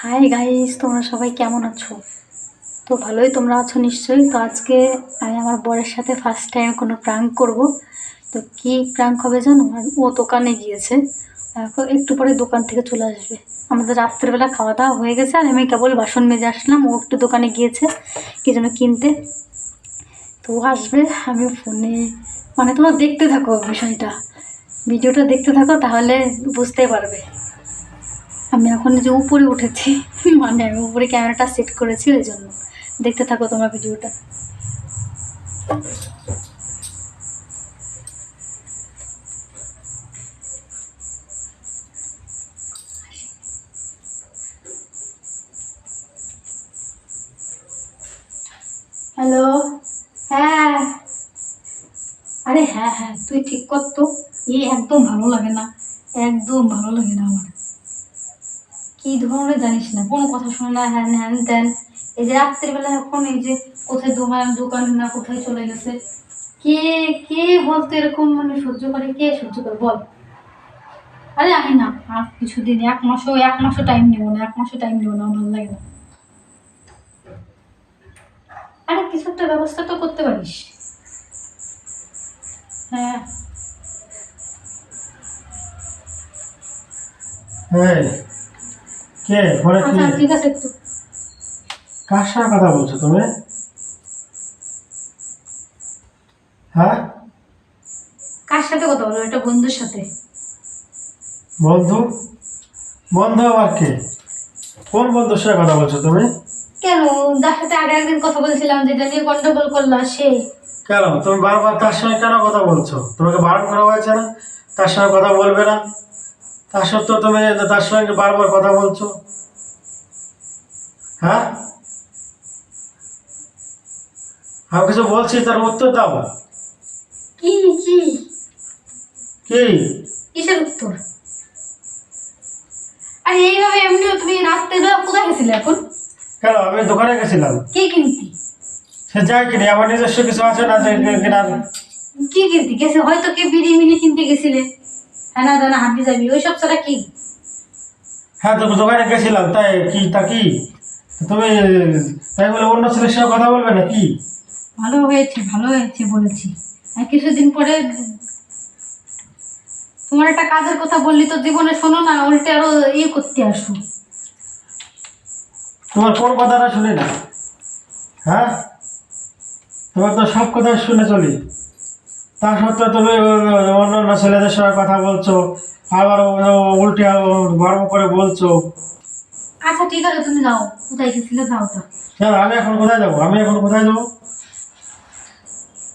Hi guys তোমরা সবাই কেমন আছো? তো ভালোই তোমরা আছো নিশ্চয়ই। তো আজকে আমি আমার বরের সাথে ফার্স্ট টাইম কোনো প্রাঙ্ক করব। তো কি প্রাঙ্ক হবে জানো? ও দোকানে গিয়েছে। এখন একটু পরে দোকান থেকে চলে আসবে। আমাদের রাত্রেবেলা খাওয়া দাওয়া হয়ে গেছে আর আমি কেবল বাসন মেজে আসলাম। ও একটু দোকানে গিয়েছে। কি যেন কিনতে। তো আসবে। আমি ফোনে মানে তোমরা দেখতে থাকো বিষয়টা। ভিডিওটা দেখতে থাকো, তাহলে বুঝতে পারবে। আমি এখন যে উপরে উঠেছি মানে আমি উপরে ক্যামেরাটা সেট করেছি ওই জন্য। দেখতে থাকো তোমরা ভিডিওটা। হ্যালো? হ্যাঁ। আরে হ্যাঁ হ্যাঁ তুই ঠিক কর তো। এই একদম ভালো লাগে না, একদম ভালো লাগে না আমার। কি ধরনের জানিস না? কোনো কথা শোনে না, হ্যান হ্যান ত্যান। এই যে রাত্রিবেলা এখন এই যে কোথায় দোকান দোকান না, কোথায় চলে গেছে? কে কে বলতো এরকম মানে সহ্য করে? কে সহ্য করে? বল। আরে আমি না, আর কিছুদিন এক মাসও এক মাসও টাইম নেব না, এক মাসও টাইম নেব না ভালো লাগে। না আরে কিছু একটা ব্যবস্থা তো করতে পারিস। হ্যাঁ। হ্যাঁ। কে? ঘরে কি? আচ্ছা ঠিক আছে একটু। কার সাথে কথা বলছো তুমি? হ্যাঁ? কার সাথে কথা বলো একটা বন্ধুর সাথে। বন্ধু? বন্ধু আবার কে? কোন বন্ধুর সাথে কথা বলছো তুমি? কেন? যার সাথে আগে একদিন কথা বলছিলাম যেটা নিয়ে গন্ডগোল করল সে। কেন? তুমি বারবার তার সঙ্গে কেন কথা বলছো? তোমাকে বারণ করা হয়েছে না? তার সঙ্গে কথা বলবে না? তার সত্ত্বেও তুমি তার সঙ্গে বারবার কথা বলছো? হ্যাঁ? আমি কিছু বলছি তার উত্তর দাও। কি কি? কি? কিসের উত্তর? আরে এইভাবে এমনিও তুমি রাত্রে বেলা কোথায় গেছিলে এখন? কেন আমি দোকানে গেছিলাম। কি কিনতি? সে যাই কিনে আমার নিজস্ব কিছু আছে না যে কেনার কি কিনতি? গেছে হয়তো কে বিড়ি মিনি কিনতে গেছিলে। হ্যাঁ না যাবি ছাড়া কি? হ্যাঁ তো দোকানে গেছিলাম তাই কি তা কি? তুমি তাই বলে অন্য ছেলের সঙ্গে কথা বলবে না কি ভালো হয়েছে ভালো হয়েছে বলেছি। আর কিছুদিন পরে তোমার একটা কাজের কথা বললি তো জীবনে শোনো না উল্টে আরও ইয়ে করতে আসো। তোমার কোন কথাটা শুনি না? হ্যাঁ? তোমার তো সব কথা শুনে চলি। তা সত্ত্বেও তুমি আহ, অন্য অন্য ছেলেদের সঙ্গে কথা বলছো আবার উল্টে গর্ব করে বলছো। আচ্ছা ঠিক আছে তুমি যাও। কোথায় গেছিলে? যাও তো কেন আমি এখন কোথায় যাব? আমি এখন কোথায় যাব?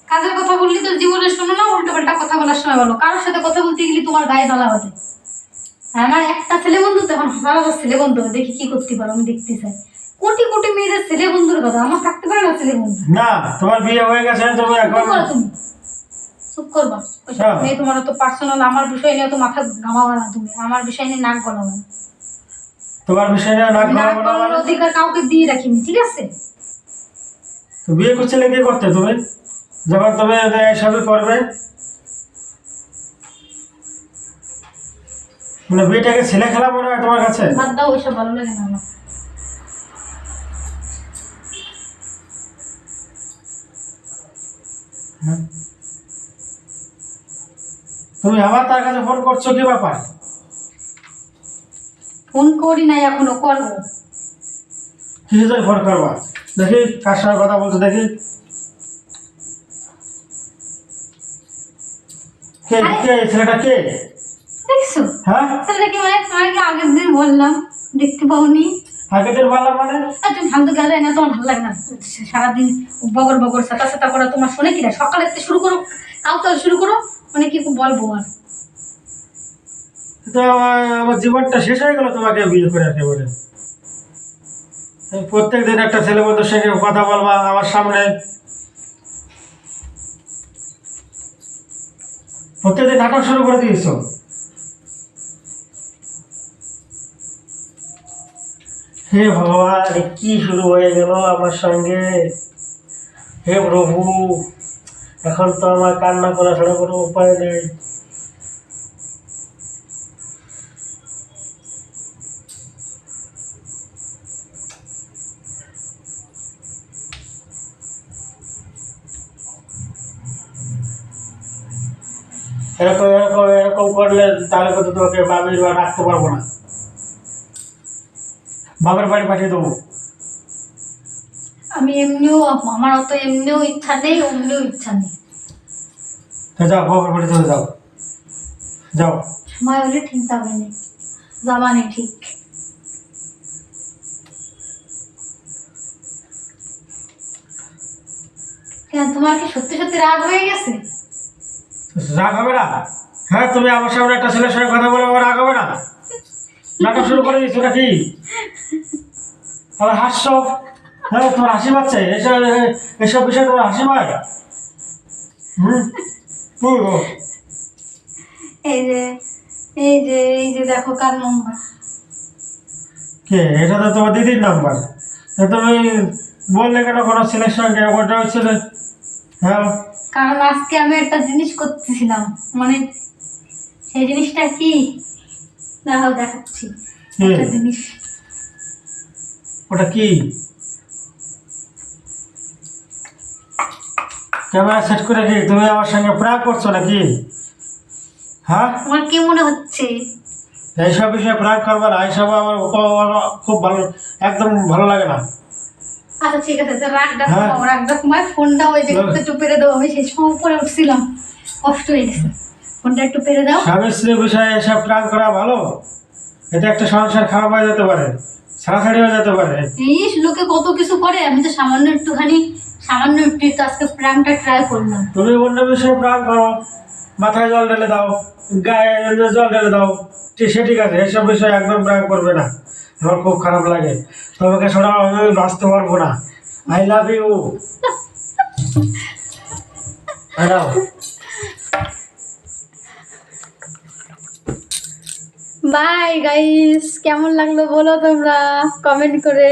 কাজের কথা বললি তো জীবনে শোনো না উল্টো পাল্টা কথা বলার সময় বলো। কারোর সাথে কথা বলতে গেলে তোমার গায়ে জ্বালা হবে আমার একটা ছেলে বন্ধু তখন হাজার হাজার ছেলে বন্ধু দেখি কি করতে পারো আমি দেখতে চাই। কোটি কোটি মেয়েদের ছেলে বন্ধুর কথা আমার থাকতে পারে না ছেলে বন্ধু। না তোমার বিয়ে হয়ে গেছে তুমি করো তুমি? চুপ করবা। হ্যাঁ। মেয়ে তোমার তো পার্সোনাল আমার বিষয় নিয়ে তো মাথা ঘামাবে না তুমি। আমার বিষয় নিয়ে নাক গলাবে তোমার বিষয় নিয়ে নাক না মানে? অধিকার কাউকে দিয়ে রাখিনি ঠিক আছে? তো বিয়ে করছিলে কি করতে তুমি? যখন তুমি করবে? মানে বিয়েটাকে ছেলে খেলা মনে হয় তোমার কাছে? বাদ দাও ওইসব ভালো লাগে না আমার। তুমি আবার তার কাছে ফোন করছ কি ব্যাপার? ফোন করি নাই এখনও করব। কিছু জন্য ফোন করবা দেখি কার সঙ্গে কথা বলছো দেখি। কে কে ছেলেটা কে? দেখছ? হ্যাঁ? ছেলেটা কি মানে আগের দিন বললাম দেখতে পাওনি? আগের দিন বললাম মানে? আর তুমি ফালতু গেলে না তোমার ভালো লাগে না। সারাদিন বগর বগর সাতা সাতা করা তোমার শোনে কিনা সকালে শুরু করো কাউ কাল শুরু করো। মানে কি বলব আর? তো আমার- জীবনটা শেষ হয়ে গেল তোমাকে বিয়ে করে একেবারে। প্রত্যেক দিন একটা ছেলে সঙ্গে কথা বলবা আমার সামনে। প্রত্যেকদিন নাটক শুরু করে দিয়েছ। হে ভগবান, কি শুরু হয়ে গেল আমার সঙ্গে? হে প্রভু এখন তো আমার কান্না করা ছাড়া কোনো উপায় নেই। এরকম এরকম এরকম করলে তাহলে তো তোমাকে বাবির রাখতে পারব না। বাবার বাড়ি পাঠিয়ে দেবো। আমি এমনিও আমার অত এমনিও ইচ্ছা নেই অমনিও ইচ্ছা নেই। যাও বাবার বাড়ি চলে যাও। যাও। সময় হলে ঠিক যাবে না যাবা নেই ঠিক। কেন তোমার কি সত্যি সত্যি রাগ হয়ে গেছে? রাগ হবে না? হ্যাঁ তুমি আমার সামনে একটা ছেলের সঙ্গে কথা বলে আমার রাগ হবে না? নাটক শুরু করে দিচ্ছ নাকি? আবার হ্যাঁ তোমার হাসি পাচ্ছে এসব এসব বিষয়ে তোমার হাসি পায়? হুম? এই যে এই যে এই যে দেখো কার নম্বর কে? এটা তো তোমার দিদির নাম্বার তুমি বললে কেন কোনো ছেলের সঙ্গে? ওটা হচ্ছে হ্যাঁ। কারণ আজকে আমি একটা জিনিস করতেছিলাম মানে সেই জিনিসটা কি? দেখো দেখাচ্ছি। একটা জিনিস। ওটা কি? ক্যামেরা সেট করে কি তুমি আমার সঙ্গে প্রাগ করছ নাকি? হ্যাঁ? তোমার কি মনে হচ্ছে? এইসব বিষয়ে প্রাগ করবে না এইসব আমার খুব ভালো একদম ভালো লাগে না। আচ্ছা ঠিক আছে তো রাগটা হ্যাঁ। কমাও, রাগটা কমায় ফোনটা ওই যে। একটু পেরে দাও আমি সেই সময় উপরে উঠছিলাম কষ্ট হয়ে গেছে। ফোনটা একটু পেরে দাও। স্বামী স্ত্রীর বিষয়ে এসব প্রাগ করা ভালো? এতে একটা সংসার খারাপ হয়ে যেতে পারে। ছাড়াছাড়ি হয়ে যেতে পারে। ইস লোকে কত কিছু করে? আমি তো সামান্য একটুখানি সামান্য একটু আজকে প্রাণটা ট্রাই করলাম। তুমি অন্য বিষয়ে প্রাণ করো। মাথায় জল ঢেলে দাও গায়ে জল ঢেলে দাও। সে ঠিক আছে এসব বিষয়ে একদম প্রাণ করবে না। আমার খুব খারাপ লাগে। তোমাকে শোনা আমি বাঁচতে পারব না। I love you hello bye guys কেমন লাগল বলো তোমরা? কমেন্ট করে।